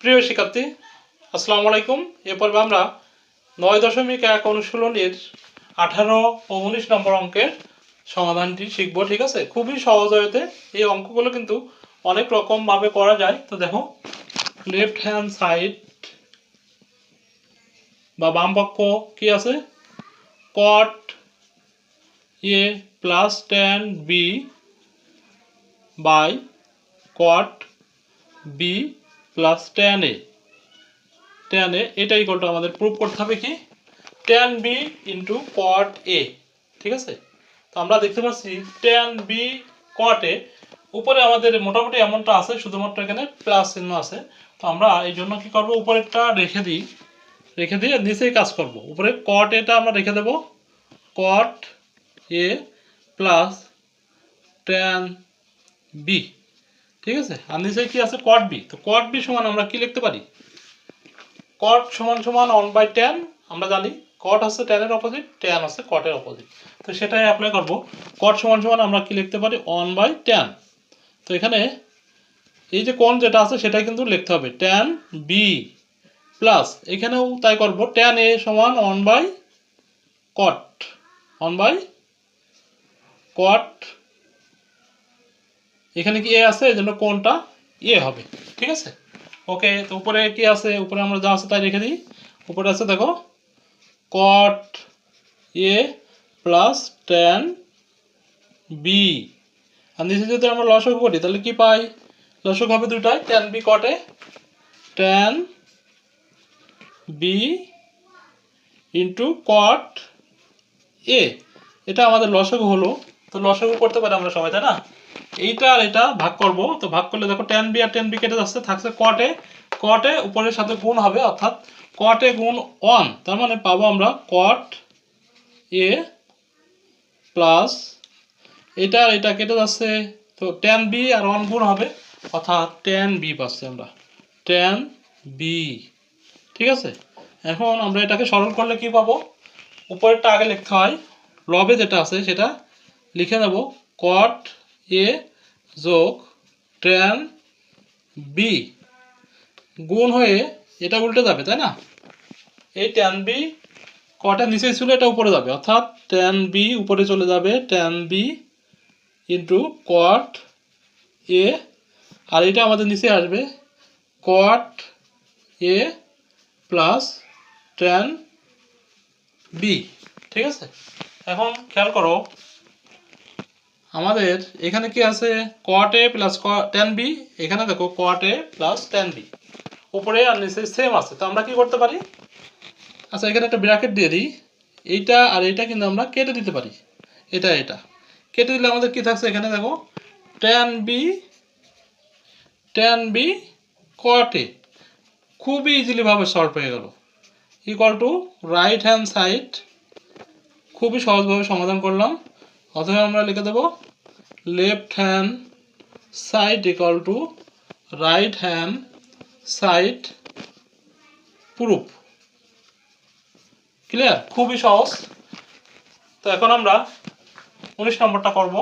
প্রিয় শিক্ষার্থী, আসসালামু আলাইকুম। এ পর্বে আমরা নয় দশমিক এক অনুশীলনীর আঠারো ও উনিশ নম্বর অঙ্কের সমাধানটি শিখব, ঠিক আছে? খুবই সহজ হয়েতে এই অঙ্কগুলো কিন্তু অনেক রকমভাবে করা যায়। তো দেখো লেফট হ্যান্ড সাইড বা বাম পক্ষ কি আছে? Cot A plus ten B by cot B plus ten A ten A এটা ইকুয়াল টু আমাদের প্রুভ করতে হবে কি? Ten B into cot A ঠিক আছে? তো আমরা দেখতে পাচ্ছি টেন বি কট এ উপরে আমাদের মোটামুটি এমনটা আছে, শুধুমাত্র এখানে প্লাস চিহ্ন আছে। তো আমরা এই জন্য কি করব? উপরেরটা রেখে দিই। রেখে দিয়ে নিচেই কাজ করব। উপরে কট এটা আমরা রেখে দেব। Cot A plus ten B ঠিক আছে? আর নিচে কি আছে? কট বি তো কট বি সমান আমরা কি লিখতে পারি? কট সমান সমান ওয়ান বাই টেন আমরা জানি কট আছে টেনের অপোজিট টেন আছে কটের অপোজিট তো সেটাই অ্যাপ্লাই করব। কট সমান সমান আমরা কি লিখতে পারি? ওয়ান বাই টেন তো এখানে এই যে কোণ যেটা আছে, সেটাই কিন্তু লিখতে হবে। টেন বি প্লাস এখানেও তাই করব। টেন এ সমান one by cot one by cot এখানে কি এ আছে? এই জন্য কোনটা এ হবে। ঠিক আছে? ওকে তো উপরে কি আছে? উপরে আমরা যা আছে তাই রেখে দিই। উপরে আছে, দেখো cot A plus ten B আর নিচে যদি আমরা লসক করি, তাহলে কি পাই? লসক হবে দুটাই ten B কটে ten B into cot A এটা আমাদের লসক হলো। তো লসক করতে পারি আমরা সবাই, তাই না? এইটা আর এটা ভাগ করব। তো ভাগ করলে দেখো টেন বি আর টেন বি কেটে যাচ্ছে, থাকছে কটে কটে উপরের সাথে গুণ হবে, অর্থাৎ কটে গুণ ওয়ান তার মানে পাবো আমরা কট এ প্লাস এটা আর এটা কেটে যাচ্ছে, তো টেন বি আর ওয়ান গুণ হবে, অর্থাৎ টেন বি পাচ্ছি আমরা। টেন বি ঠিক আছে? এখন আমরা এটাকে সরল করলে কি পাবো? উপরেরটা আগে লিখতে হয়, লবে যেটা আছে সেটা লিখে নেব কট এ যোগ টেন বি গুণ হয়ে এটা উল্টে যাবে, তাই না? এই টেন বি কটা নিচে ছিল এটা উপরে যাবে, অর্থাৎ টেন বি উপরে চলে যাবে ten B into cot A আর এটা আমাদের নিচে আসবে cot A plus ten B ঠিক আছে? এখন খেয়াল করো আমাদের এখানে কি আছে? Cot A plus ten B এখানে দেখো cot A plus ten B উপরে আর নিচে সেম আছে। তো আমরা কি করতে পারি? আচ্ছা এখানে একটা ব্র্যাকেট দিয়ে দিই। এইটা আর এইটা কিন্তু আমরা কেটে দিতে পারি। এটা এটা। কেটে দিলে আমাদের কি থাকছে? এখানে দেখো ten B ten B cot A খুবই ইজিলিভাবে সলভ হয়ে গেল। Equal to right hand side খুবই সহজভাবে সমাধান করলাম। অথবা আমরা লিখে দেব left hand side equal to right hand side proof clear খুবই সহজ। তো এখন আমরা উনিশ নম্বরটা করব।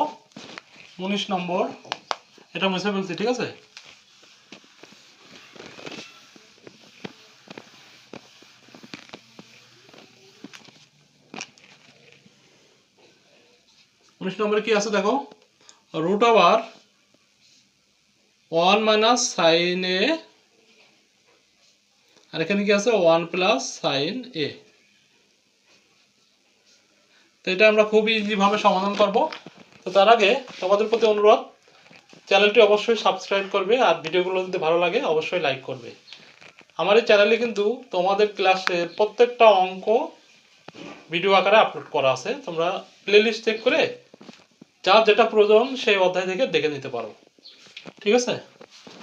উনিশ নম্বর, এটা মুছে ফেলছি, ঠিক আছে? উনিশ নম্বরে কি আছে দেখো? Root over one minus sine A আর এখানে কি আছে? ওয়ান প্লাস সাইন এ তো এটা আমরা খুব ইজিভাবে সমাধান করব। তো তার আগে তোমাদের প্রতি অনুরোধ, চ্যানেলটি অবশ্যই সাবস্ক্রাইব করবে আর ভিডিওগুলো যদি ভালো লাগে অবশ্যই লাইক করবে। আমার এই চ্যানেলে কিন্তু তোমাদের ক্লাসের প্রত্যেকটা অঙ্ক ভিডিও আকারে আপলোড করা আছে। তোমরা প্লেলিস্ট চেক করে যার যেটা প্রয়োজন সেই অধ্যায় থেকে দেখে নিতে পারো। ঠিক আছে?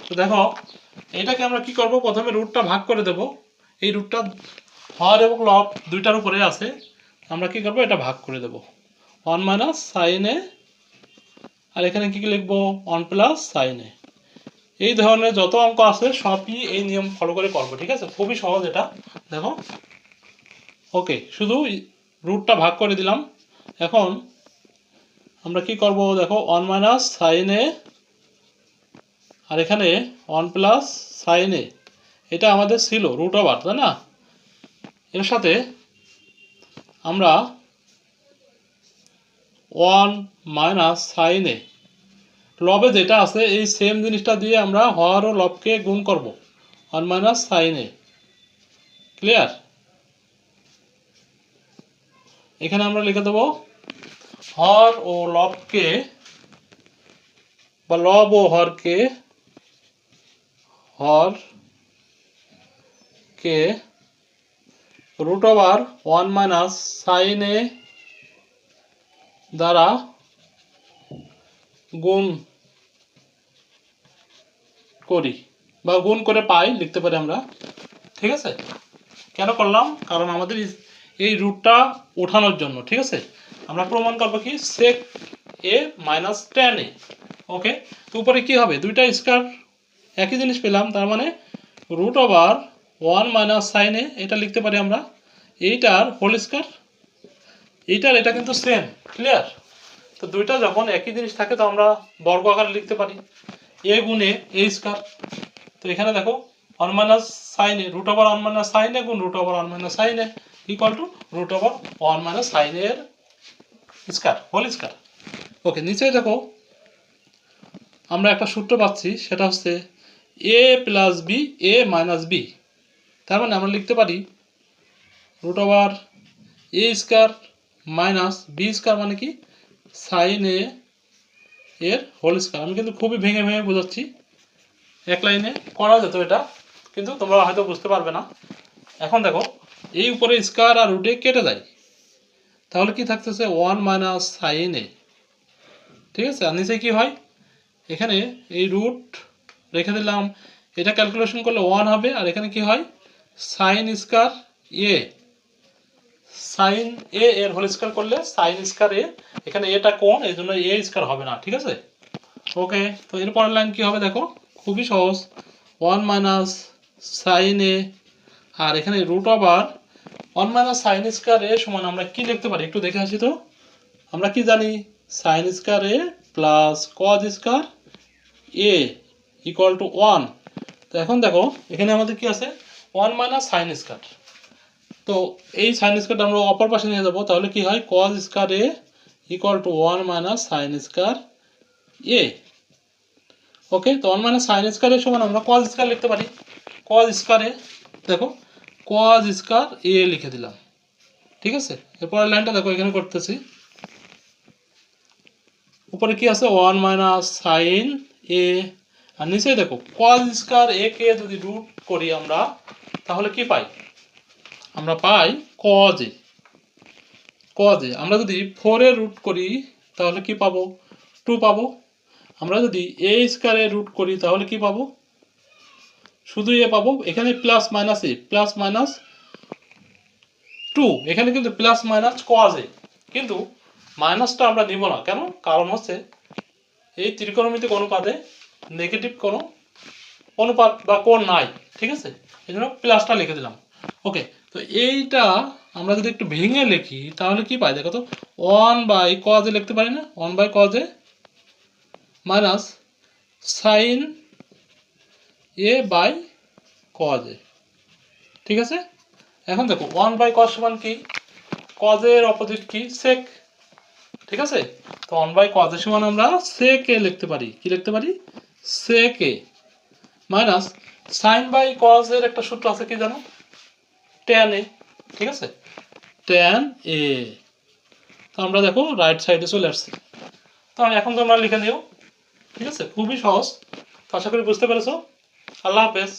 তো দেখো, এটাকে আমরা কি করব? প্রথমে রুটটা ভাগ করে দেব। এই রুটটা হর এবং লব দুইটার উপরে আছে। আমরা কি করব? এটা ভাগ করে দেব। ওয়ান মাইনাস সাইনে আর এখানে কি কি লিখব? ওয়ান প্লাস সাইনে এই ধরনের যত অঙ্ক আছে, সবই এই নিয়ম ফলো করে করব, ঠিক আছে? খুবই সহজ এটা। দেখো? ওকে শুধু রুটটা ভাগ করে দিলাম। এখন আমরা কি করব? দেখো ওয়ান মাইনাস সাইন এ আর এখানে ওয়ান প্লাস সাইন এ এটা আমাদের ছিল রুট ওভার তাই না? এর সাথে আমরা ওয়ান মাইনাস সাইনে লবে যেটা আছে, এই সেম জিনিসটা দিয়ে আমরা হর ও লবকে গুণ করব ওয়ান মাইনাস সাইনে ক্লিয়ার এখানে আমরা লিখে দেবো হর ও লবকে বা লব ও হরকে, হর কে root over one minus sine A দ্বারা গুণ করি বা গুণ করে পাই, লিখতে পারি আমরা। ঠিক আছে? কেন করলাম? কারণ আমাদের এই- রুটটা ওঠানোর জন্য, ঠিক আছে? আমরা প্রমাণ করব কি সেক A minus ten A okay তো উপরে কী হবে? দুইটা স্কোয়ার একই জিনিস পেলাম, তার মানে রুট ওভার ওয়ান মাইনাস সাইনে এটা লিখতে পারি আমরা। এইটার হোল স্কোয়ার এইটার এটা কিন্তু সেম ক্লিয়ার তো দুইটা যখন একই জিনিস থাকে, তো আমরা বর্গ আকারে লিখতে পারি। এ গুণে এ স্কোয়ার তো এখানে দেখো ওয়ান মাইনাস সাইনে রুট ওভার ওয়ান মাইনাস সাইনে গুণ রুট ওভার ওয়ান মাইনাস সাইনে equal to root over one minus সাইনের স্কোয়ার হোল স্কোয়ার ওকে নিচে দেখো, আমরা একটা সূত্র পাচ্ছি, সেটা হচ্ছে A plus B A minus B তার মানে আমরা লিখতে পারি root over A square minus B square মানে কি? সাইন এ এর হোল স্কোয়ার আমি কিন্তু খুবই ভেঙে ভেঙে বোঝাচ্ছি। এক লাইনে করা যেত এটা, কিন্তু তোমরা হয়তো বুঝতে পারবে না। এখন দেখো, এই উপরে স্কোয়ার আর রুটে কেটে যায়। তাহলে কি থাকতেছে ওয়ান মাইনাস সাইন এ? ঠিক আছে? আর নিচে কি হয়? এখানে এই রুট রেখে দিলাম। এটা ক্যালকুলেশন করলে ওয়ান হবে। আর এখানে কি হয়? Sine square A. Sine A এর হোল স্কোয়ার করলে সাইন স্কোয়ার এ, এখানে এটা কোন এই জন্য এ স্কোয়ার হবে না। ঠিক আছে? ওকে, তো এরপরের লাইন কি হবে দেখো? খুবই সহজ। One minus sine A. আর এখানে root over one minus sine square A সমান আমরা কি লিখতে পারি? একটু দেখে আসি তো। আমরা কি জানি? Sine square A plus cos square A equal to one তো এখন দেখো, এখানে আমাদের কি আছে? ওয়ান মাইনাস সাইন স্কোয়ার তো এই সাইন স্কোয়ারটা আমরা অপর পাশে নিয়ে যাব, তাহলে কি হয়? Cos square A equal to one minus sine square A okay তো ওয়ান মাইনাস সাইন স্কোয়ার এর সমান আমরা কজ স্কোয়ার লিখতে পারি। কজ এ, দেখো কজ স্কোয়ার এ লিখে দিলাম। ঠিক আছে? এরপরের লাইনটা দেখো, এখানে করতেছি। উপরে কি আছে? ওয়ান মাইনাস সাইন এ আর নিচে দেখো কজ স্কোয়ার এ কে যদি রুট করি আমরা, তাহলে কি পাই? আমরা পাই কজ এ কজ এ আমরা যদি ফোরের রুট করি, তাহলে কি পাবো? টু পাবো। আমরা যদি এ স্কোয়ারে রুট করি, তাহলে কি পাবো? শুধু এ পাবো। এখানে plus minus A plus minus two এখানে কিন্তু প্লাস মাইনাস কজ এ। কিন্তু মাইনাসটা আমরা নিব না। কেন? কারণ হচ্ছে এই ত্রিকোণমিতিক অনুপাতে নেগেটিভ কোনো অনুপাত বা কোণ নাই। ঠিক আছে? এই জন্য প্লাসটা লিখে দিলাম। ওকে তো এইটা আমরা যদি একটু ভেঙে লিখি, তাহলে কি পাই? দেখো তো ওয়ান বাই কজে লিখতে পারি না? ওয়ান বাই কজে মাইনাস সাইন এ বাই কজে ঠিক আছে? এখন দেখো ওয়ান বাই কজ সমান কি? কজের অপোজিট কি? সেক ঠিক আছে? তো ওয়ান বাই কজের সমান আমরা সেক এ লিখতে পারি। কি লিখতে পারি? Sec A minus sine by কজের একটা সূত্র আছে কি জানো? ট্যান এ ঠিক আছে? ট্যান এ তো আমরা দেখো রাইট সাইডে চলে আসছি। তো এখন তোমরা লিখে নিও। ঠিক আছে? খুবই সহজ। তো আশা করি বুঝতে পেরেছ। আল্লাহ হাফেজ।